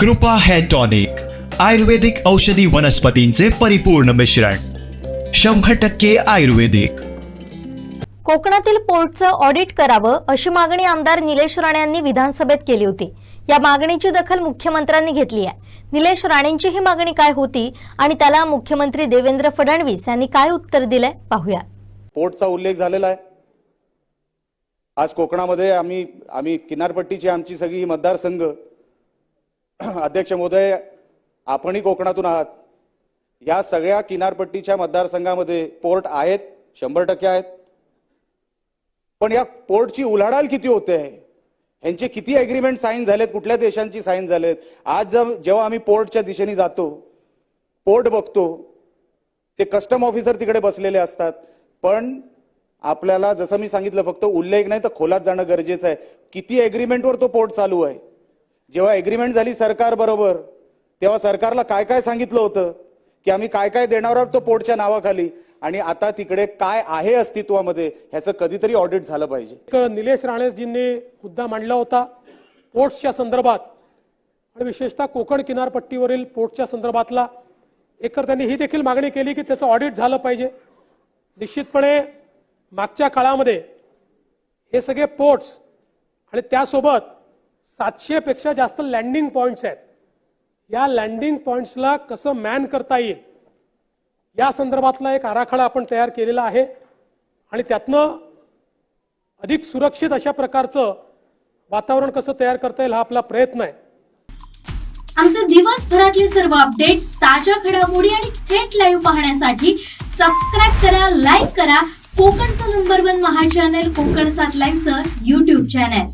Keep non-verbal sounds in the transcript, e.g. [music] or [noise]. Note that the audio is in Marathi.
कृपा हेअर टॉनिक आयुर्वेदिक औषधी वनस्पतींचे परिपूर्ण मिश्रण शंभर टक्के आयुर्वेदिक. कोकणातील पोर्टचं ऑडिट करावं अशी मागणी आमदार निलेश राणे यांनी विधानसभेत केली होती. या मागणीची दखल मुख्यमंत्र्यांनी घेतली आहे. निलेश राणेंची ही मागणी काय होती आणि त्याला मुख्यमंत्री देवेंद्र फडणवीस यांनी काय उत्तर दिलंय पाहूया. पोर्टचा उल्लेख झालेला आहे. आज कोकणामध्ये आम्ही आम्ही किनारपट्टीची आमची सगळी मतदारसंघ [clears throat] अध्यक्ष महोदय आपणही कोकणातून आहात. या सगळ्या किनारपट्टीच्या मतदारसंघामध्ये पोर्ट आहेत शंभर टक्के आहेत. पण या पोर्टची उलाढाल किती होते? आहे ह्यांचे किती अग्रीमेंट साईन झालेत? कुठल्या देशांची साईन झालेत? आज जर जेव्हा आम्ही पोर्टच्या दिशेने जातो पोर्ट बघतो ते कस्टम ऑफिसर तिकडे बसलेले असतात. पण आपल्याला जसं मी सांगितलं फक्त उल्लेख नाही तर खोलात जाणं गरजेचं आहे. किती अग्रीमेंटवर तो पोर्ट चालू आहे? जेव्हा एग्रीमेंट झाली सरकार बरोबर तेव्हा सरकारला काय काय सांगितलं होतं? की आम्ही काय काय देणार आहोत तो पोर्टच्या नावाखाली? आणि आता तिकडे काय आहे अस्तित्वामध्ये ह्याचं कधीतरी ऑडिट झालं पाहिजे. निलेश राणेसजींनी मुद्दा मांडला होता पोर्ट्सच्या संदर्भात. आणि विशेषतः कोकण किनारपट्टीवरील पोर्टच्या संदर्भातला. एकतर त्यांनी ही देखील मागणी केली की त्याचं ऑडिट झालं पाहिजे. निश्चितपणे मागच्या काळामध्ये हे सगळे पोर्ट्स आणि त्यासोबत सातशेपेक्षा जास्त लँडिंग पॉईंट्स आहेत. या लँडिंग पॉईंट्सला कसं मॅन करता येईल? या संदर्भातला एक आराखडा आपण तयार केलेला आहे. आणि त्यातनं अधिक सुरक्षित अशा प्रकारचं वातावरण कसं तयार करता येईल हा आपला प्रयत्न आहे. आमचे दिवसभरातले सर्व अपडेट्स ताज्या घडामोडी आणि थेट लाईव्ह पाहण्यासाठी सबस्क्राईब करा लाईक करा. कोकणचं नंबर वन महा चॅनल कोकण सात लाईव्हचं युट्यूब चॅनल